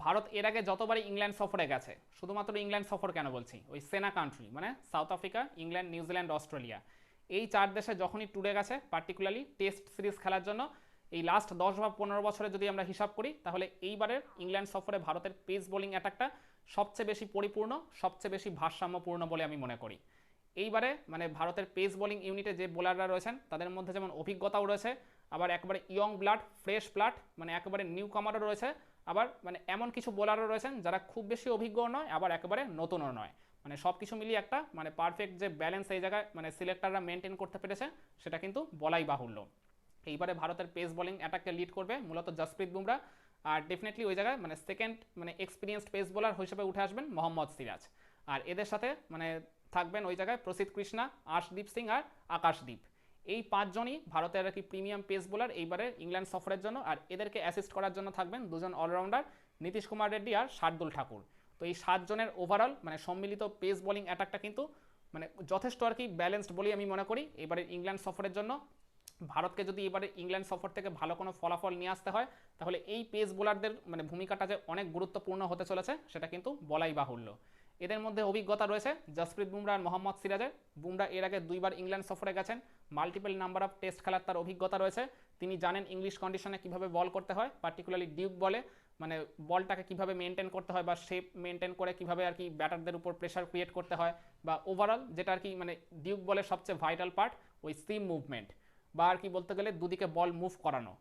ভারত এর আগে যতবারই ইংল্যান্ড সফরে গেছে, শুধুমাত্র ইংল্যান্ড সফর কেন বলছি? ওই সেনা কান্ট্রি মানে South Africa England New Zealand Australia এই চার দেশে যখনই ট্যুরে গেছে পার্টিকুলারলি টেস্ট সিরিজ খেলার জন্য, এই লাস্ট দশ বা পনেরো বছরে যদি আমরা হিসাব করি, তাহলে এইবারের ইংল্যান্ড সফরে ভারতের পেস বোলিং অ্যাটাকটা সবচেয়ে বেশি পরিপূর্ণ, সবচেয়ে বেশি ভারসাম্যপূর্ণ বলে আমি মনে করি। এইবারে মানে ভারতের পেস বোলিং ইউনিটে যে বোলাররা রয়েছেন, তাদের মধ্যে যেমন অভিজ্ঞতাও রয়েছে, আবার একেবারে ইয়ং ব্লাড ফ্রেশ ব্লাড মানে একেবারে নিউ কামারও রয়েছে আবার মানে এমন কিছু বোলারও রয়েছেন যারা খুব বেশি অভিজ্ঞ নয়, আবার একেবারে নতুনও নয়। মানে সব কিছু মিলিয়ে একটা মানে পারফেক্ট যে ব্যালেন্স এই জায়গায় মানে সিলেক্টররা মেনটেন করতে পেরেছে, সেটা কিন্তু বলাই বাহুল্য। এইবারে ভারতের পেস বোলিং অ্যাটাককে লিড করবে মূলত জসপ্রীত বুমরা আর ডেফিনেটলি ওই জায়গায় মানে সেকেন্ড মানে এক্সপিরিয়েন্সড পেস বোলার হিসেবে উঠে আসবেন মোহাম্মদ সিরাজ। আর এদের সাথে মানে থাকবেন ওই জায়গায় প্রসিদ্ধ কৃষ্ণা আশদীপ সিং আর আকাশদীপ। এই পাঁচজনই ভারতের আর কি প্রিমিয়াম পেস বোলার এইবারে ইংল্যান্ড সফরের জন্য। আর এদেরকে অ্যাসিস্ট করার জন্য থাকবেন দুজন অলরাউন্ডার নীতিশ কুমার রেড্ডি আর শার্দুল ঠাকুর। তো এই সাতজনের ওভারঅল মানে সম্মিলিত পেস বোলিং অ্যাটাকটা কিন্তু মানে যথেষ্ট আর কি ব্যালেন্সড বলেই আমি মনে করি। এবারে ইংল্যান্ড সফরের জন্য ভারতকে যদি এবারে ইংল্যান্ড সফর থেকে ভালো কোনো ফলাফল নিয়ে আসতে হয়, তাহলে এই পেস বোলারদের মানে ভূমিকাটা যে অনেক গুরুত্বপূর্ণ হতে চলেছে, সেটা কিন্তু বলাই বাহুল্য। এদের মধ্যে অভিজ্ঞতা রয়েছে জসপ্রীত বুমরা আর মোহাম্মদ সিরাজের। বুমরা এর আগে দুইবার ইংল্যান্ড সফরে গেছেন। মাল্টিপল নাম্বার অফ টেস্ট খেলার তার অভিজ্ঞতা রয়েছে। তিনি জানেন ইংলিশ কন্ডিশনে কীভাবে বল করতে হয় পার্টিকুলারলি ডিউক বলে মানে বলটাকে কীভাবে মেনটেন করতে হয় বা শেপ মেনটেন করে কীভাবে আর কি ব্যাটারদের উপর প্রেশার ক্রিয়েট করতে হয় বা ওভারঅল যেটা আর কি মানে ডিউক বলের সবচেয়ে ভাইটাল পার্ট ওই সিম মুভমেন্ট বা আর কি বলতে গেলে দুদিকে বল মুভ করানো।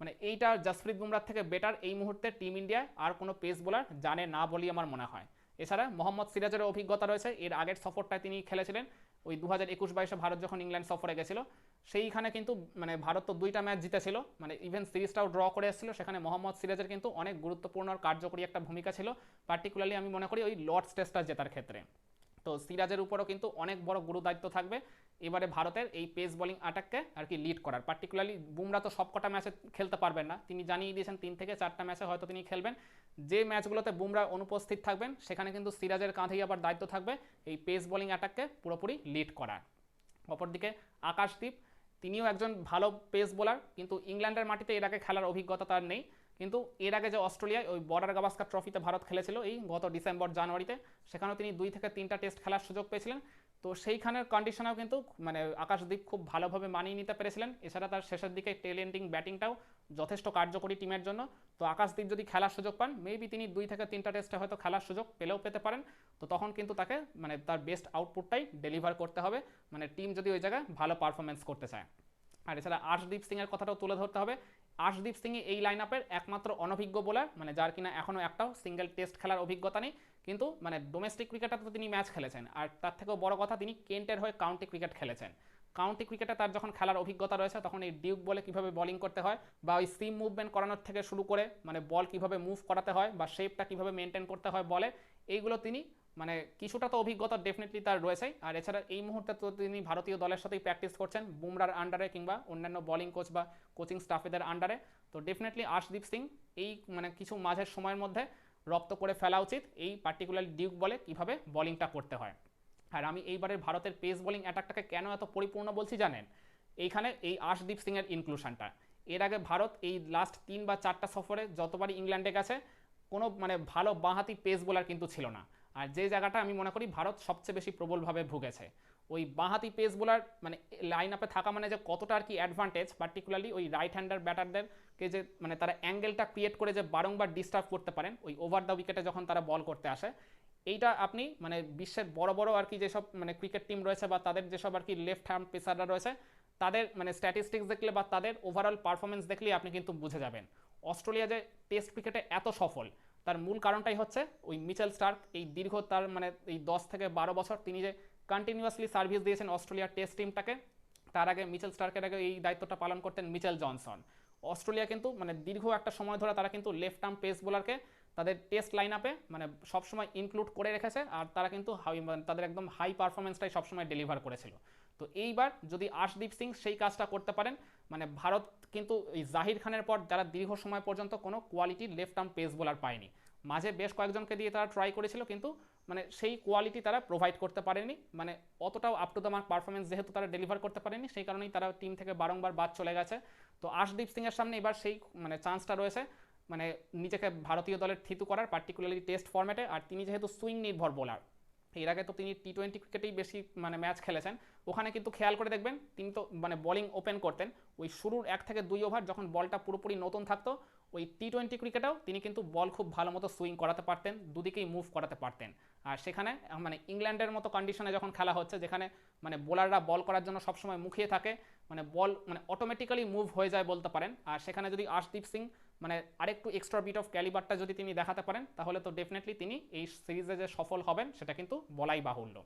মানে এইটা জসপ্রীত বুমরার থেকে বেটার এই মুহূর্তে টিম ইন্ডিয়ায় আর কোনো পেস বোলার জানে না বলেই আমার মনে হয়। এছাড়া মোহাম্মদ সিরাজের অভিজ্ঞতা রয়েছে। এর আগের সফরটা তিনি খেলেছিলেন। ওই দু হাজার একুশ বাইশে ভারত যখন ইংল্যান্ড সফরে গেছিল, সেইখানে কিন্তু মানে ভারত তো দুইটা ম্যাচ জিতেছিল মানে ইভেন সিরিজটাও ড্র করে এসেছিল। সেখানে মোহাম্মদ সিরাজের কিন্তু অনেক গুরুত্বপূর্ণ কার্যকরী একটা ভূমিকা ছিল। পার্টিকুলারলি আমি মনে করি ওই লর্ডস টেস্টটা জেতার ক্ষেত্রে। তো সিরাজের উপরও কিন্তু অনেক বড় গুরু দায়িত্ব থাকবে। এবারে ভারতের এই পেস বোলিং অ্যাটাককে আর কি লিড করার। পার্টিকুলারলি বুমরা তো সবকটা ম্যাচে খেলতে পারবেন না। তিনি জানিয়ে দিয়েছেন তিন থেকে চারটা ম্যাচে হয়তো তিনি খেলবেন। যে ম্যাচগুলোতে বুমরা অনুপস্থিত থাকবেন, সেখানে কিন্তু সিরাজের কাঁধেই আবার দায়িত্ব থাকবে এই পেস বোলিং অ্যাটাককে পুরোপুরি লিড করার। অপরদিকে আকাশদীপ, তিনিও একজন ভালো পেস বোলার কিন্তু ইংল্যান্ডের মাটিতে এর আগে খেলার অভিজ্ঞতা তার নেই। কিন্তু এর আগে যে অস্ট্রেলিয়ায় ওই বর্ডার গাভাস্কার ট্রফিতে ভারত খেলেছিল এই গত ডিসেম্বর, জানুয়ারিতে, সেখানেও তিনি দুই থেকে তিনটা টেস্ট খেলার সুযোগ পেয়েছিলেন। তো সেইখানের কন্ডিশনেও কিন্তু মানে আকাশদীপ খুব ভালোভাবে মানিয়ে নিতে পেরেছিলেন। এছাড়া তার শেষের দিকে টেল এন্ডিং ব্যাটিংটাও যথেষ্ট কার্যকরী টিমের জন্য। তো আকাশদীপ যদি খেলার সুযোগ পান মেবি তিনি দুই থেকে তিনটা টেস্টে হয়তো খেলার সুযোগ পেলেও পেতে পারেন। তো তখন কিন্তু তাকে মানে তার বেস্ট আউটপুটটাই ডেলিভার করতে হবে। মানে টিম যদি ওই জায়গায় ভালো পারফরমেন্স করতে চায়। আর এছাড়া আশদীপ সিংয়ের কথাটাও তুলে ধরতে হবে। আশদীপ সিং এই লাইন আপের একমাত্র অনভিজ্ঞ বোলার মানে যার কিনা এখনও একটাও সিঙ্গেল টেস্ট খেলার অভিজ্ঞতা নেই, কিন্তু মানে ডোমেস্টিক ক্রিকেটে তো তিনি ম্যাচ খেলেছেন। আর তার থেকেও বড় কথা, তিনি কেন্টের হয়ে কাউন্টি ক্রিকেট খেলেছেন। কাউন্টি ক্রিকেটে তার যখন খেলার অভিজ্ঞতা রয়েছে, তখন এই ডিউক বলে কীভাবে বোলিং করতে হয় বা ওই সিম মুভমেন্ট করানোর থেকে শুরু করে মানে বল কীভাবে মুভ করাতে হয় বা শেপটা কীভাবে মেনটেন করতে হয় বলে, এইগুলো তিনি মানে কিছুটা তো অভিজ্ঞতা ডেফিনেটলি তার রয়েছে আর এছাড়া এই মুহূর্তে তো তিনি ভারতীয় দলের সাথেই প্র্যাকটিস করছেন, বুমরার আন্ডারে কিংবা অন্যান্য বোলিং কোচ বা কোচিং স্টাফেদের আন্ডারে তো ডেফিনেটলি আশদীপ সিং এই মানে কিছু মাঝের সময়ের মধ্যে রপ্ত করে ফেলা উচিত এই পার্টিকুলার ডিউক বলে কীভাবে বোলিংটা করতে হয়। আর আমি এইবারের ভারতের পেস বোলিং অ্যাটাকটাকে কেন এত পরিপূর্ণ বলছি জানেন? এইখানে এই আশদীপ সিংয়ের ইনক্লুশনটা এর আগে ভারত এই লাস্ট তিন বা চারটা সফরে যতবারই ইংল্যান্ডে গেছে, কোনো মানে ভালো বাঁহাতি পেস বোলার কিন্তু ছিল না। আর যে জায়গাটা আমি মনে করি ভারত সবচেয়ে বেশি প্রবলভাবে ভুগেছে, ওই বাঁহাতি পেস বোলার মানে লাইন আপে থাকা মানে যে কতটা আর কি অ্যাডভান্টেজ পার্টিকুলারলি ওই রাইট হ্যান্ডার ব্যাটারদেরকে যে মানে তারা অ্যাঙ্গেলটা ক্রিয়েট করে যে বারংবার ডিস্টার্ব করতে পারেন, ওই ওভার দ্য উইকেটে যখন তারা বল করতে আসে, এইটা আপনি মানে বিশ্বের বড় বড় আর কি যেসব মানে ক্রিকেট টিম রয়েছে বা তাদের যেসব আর কি লেফট হ্যান্ড পেসাররা রয়েছে, তাদের মানে স্ট্যাটিস্টিক্স দেখলে বা তাদের ওভারঅল পারফরমেন্স দেখলে আপনি কিন্তু বুঝে যাবেন। অস্ট্রেলিয়া যে টেস্ট ক্রিকেটে এত সফল তার মূল কারণটাই হচ্ছে ওই মিচেল স্টার্ক, এই দীর্ঘ তার মানে এই দশ থেকে বারো বছর তিনি যে কন্টিনিউয়াসলি সার্ভিস দিয়েছেন অস্ট্রেলিয়ার টেস্ট টিমটাকে তার আগে মিচেল স্টার্কের আগে এই দায়িত্বটা পালন করতেন মিচেল জনসন। অস্ট্রেলিয়া কিন্তু মানে দীর্ঘ একটা সময় ধরে তারা কিন্তু লেফট আর্ম পেস বোলারকে তাদের টেস্ট লাইন আপে মানে সবসময় ইনক্লুড করে রেখেছে আর তারা কিন্তু মানে তাদের একদম হাই পারফরমেন্সটাই সবসময় ডেলিভার করেছিল। তো এইবার যদি আশদীপ সিং সেই কাজটা করতে পারেন মানে ভারত কিন্তু এই জাহির খানের পর যারা দীর্ঘ সময় পর্যন্ত কোনো quality left arm pace bowler পায়নি। মাঝে বেশ কয়েকজনকে দিয়ে তারা ট্রাই করেছিল কিন্তু মানে সেই কোয়ালিটি তারা প্রোভাইড করতে পারেনি। মানে অতটাও up to the mark performance যেহেতু তারা ডেলিভার করতে পারেনি, সেই কারণেই তারা টিম থেকে বারংবার বাদ চলে গেছে। তো আশদীপ সিংয়ের সামনে এবার সেই মানে চান্সটা রয়েছে। মানে নিজেকে ভারতীয় দলের থিতু করার পার্টিকুলারলি টেস্ট ফর্ম্যাটে আর তিনি যেহেতু সুইং নির্ভর বোলার এর আগে তো তিনি টি টোয়েন্টি ক্রিকেটেই বেশি মানে ম্যাচ খেলেছেন। ওখানে কিন্তু খেয়াল করে দেখবেন, তিনি তো মানে বোলিং ওপেন করতেন। ওই শুরুর এক থেকে দুই ওভার যখন বলটা পুরোপুরি নতুন থাকতো, ওই টি টোয়েন্টি ক্রিকেটেও তিনি কিন্তু বল খুব ভালো মতো সুইং করাতে পারতেন, দুদিকেই মুভ করাতে পারতেন। আর সেখানে মানে ইংল্যান্ডের মতো কন্ডিশনে যখন খেলা হচ্ছে, যেখানে মানে বোলাররা বল করার জন্য সবসময় মুখিয়ে থাকে মানে বল মানে অটোমেটিক্যালি মুভ হয়ে যায় বলতে পারেন। আর সেখানে যদি আশদীপ সিং মানে আরেকটু এক্সট্রা বিট অফ ক্যালিবারটা যদি তিনি দেখাতে পারেন, তাহলে তো ডেফিনেটলি তিনি এই সিরিজে যে সফল হবেন, সেটা কিন্তু বলাই বাহুল্য।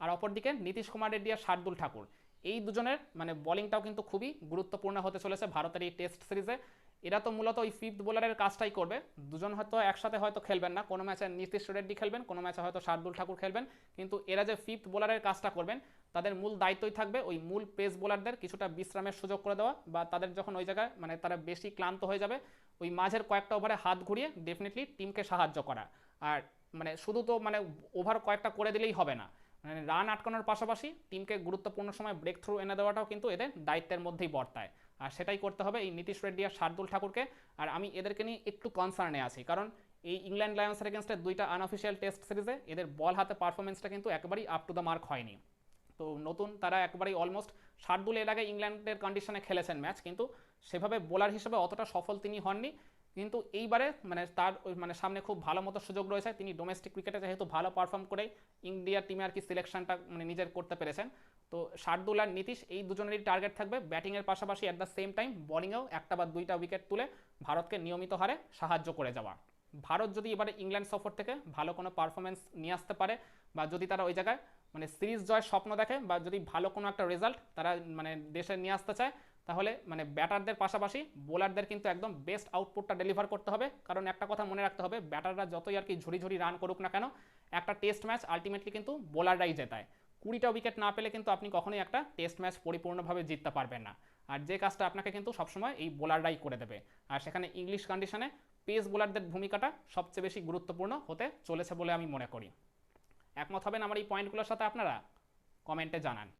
আর অপরদিকে নীতিশ কুমার রেড্ডি আর শার্দুল ঠাকুর, এই দুজনের মানে বলিংটাও কিন্তু খুবই গুরুত্বপূর্ণ হতে চলেছে ভারতের এই টেস্ট সিরিজে এরা তো মূলত ওই ফিফথ বোলারের কাজটাই করবে। দুজন হয়তো একসাথে হয়তো খেলবেন না। কোনো ম্যাচে নীতিশ রেড্ডি খেলবেন, কোনো ম্যাচে হয়তো শার্দুল ঠাকুর খেলবেন। কিন্তু এরা যে ফিফথ বোলারের কাজটা করবেন, তাদের মূল দায়িত্বই থাকবে ওই মূল পেস বোলারদের কিছুটা বিশ্রামের সুযোগ করে দেওয়া বা তাদের যখন ওই জায়গায় মানে তারা বেশি ক্লান্ত হয়ে যাবে, ওই মাঝের কয়েকটা ওভারে হাত ঘুরিয়ে ডেফিনেটলি টিমকে সাহায্য করা। আর মানে শুধু তো মানে ওভার কয়েকটা করে দিলেই হবে না। মানে রান আটকানোর পাশাপাশি টিমকে গুরুত্বপূর্ণ সময় ব্রেক থ্রু এনে দেওয়াটাও কিন্তু এদের দায়িত্বের মধ্যেই বর্তায়। আর সেটাই করতে হবে এই নীতিশ রেড্ডি আর শার্দুল ঠাকুরকে। আর আমি এদেরকে নিয়ে একটু কনসার্নে আছি, কারণ এই ইংল্যান্ড লায়ন্সের এগেনস্টে দুইটা আনঅফিসিয়াল টেস্ট সিরিজে এদের বল হাতে পারফরমেন্সটা কিন্তু একেবারেই আপ টু দ্য মার্ক হয়নি। তো নতুন তারা একবারেই অলমোস্ট শার্দুল এর আগে ইংল্যান্ডের কন্ডিশনে খেলেছেন ম্যাচ কিন্তু সেভাবে বোলার হিসেবে অতটা সফল তিনি হননি। কিন্তু এইবারে মানে তার মানে সামনে খুব ভালো মতো সুযোগ রয়েছে। তিনি ডোমেস্টিক ক্রিকেটে যেহেতু ভালো পারফর্ম করে ইন্ডিয়ার টিমে আর কি সিলেকশনটা মানে নিজের করতে পেরেছেন। তো শার্দুল আর নীতিশ, এই দুজনেরই টার্গেট থাকবে। ব্যাটিংয়ের পাশাপাশি অ্যাট দ্য সেম টাইম বোলিংয়েও একটা বা দুইটা উইকেট তুলে ভারতকে নিয়মিত হারে সাহায্য করে যাওয়া। ভারত যদি এবারে ইংল্যান্ড সফর থেকে ভালো কোনো পারফরমেন্স নিয়ে আসতে পারে, বা যদি তারা ওই জায়গায় মানে সিরিজ জয়ের স্বপ্ন দেখে, বা যদি ভালো কোনো একটা রেজাল্ট তারা মানে দেশে নিয়ে আসতে চায়, তাহলে মানে ব্যাটারদের পাশাপাশি বোলারদের কিন্তু একদম বেস্ট আউটপুটটা ডেলিভার করতে হবে। কারণ একটা কথা মনে রাখতে হবে ব্যাটাররা যতই আর কি ঝুড়ি ঝুড়ি রান করুক না কেন, একটা টেস্ট ম্যাচ আলটিমেটলি কিন্তু বোলাররাই জেতায়। কুড়িটা উইকেট না পেলে কিন্তু আপনি কখনোই একটা টেস্ট ম্যাচ পরিপূর্ণভাবে জিততে পারবেন না। আর যে কাজটা আপনাকে কিন্তু সবসময় এই বোলাররাই করে দেবে। আর সেখানে ইংলিশ কন্ডিশনে পেস বোলারদের ভূমিকাটা সবচেয়ে বেশি গুরুত্বপূর্ণ হতে চলেছে বলে আমি মনে করি। একমত হবেন আমার এই পয়েন্টগুলোর সাথে আপনারা? কমেন্টে জানান।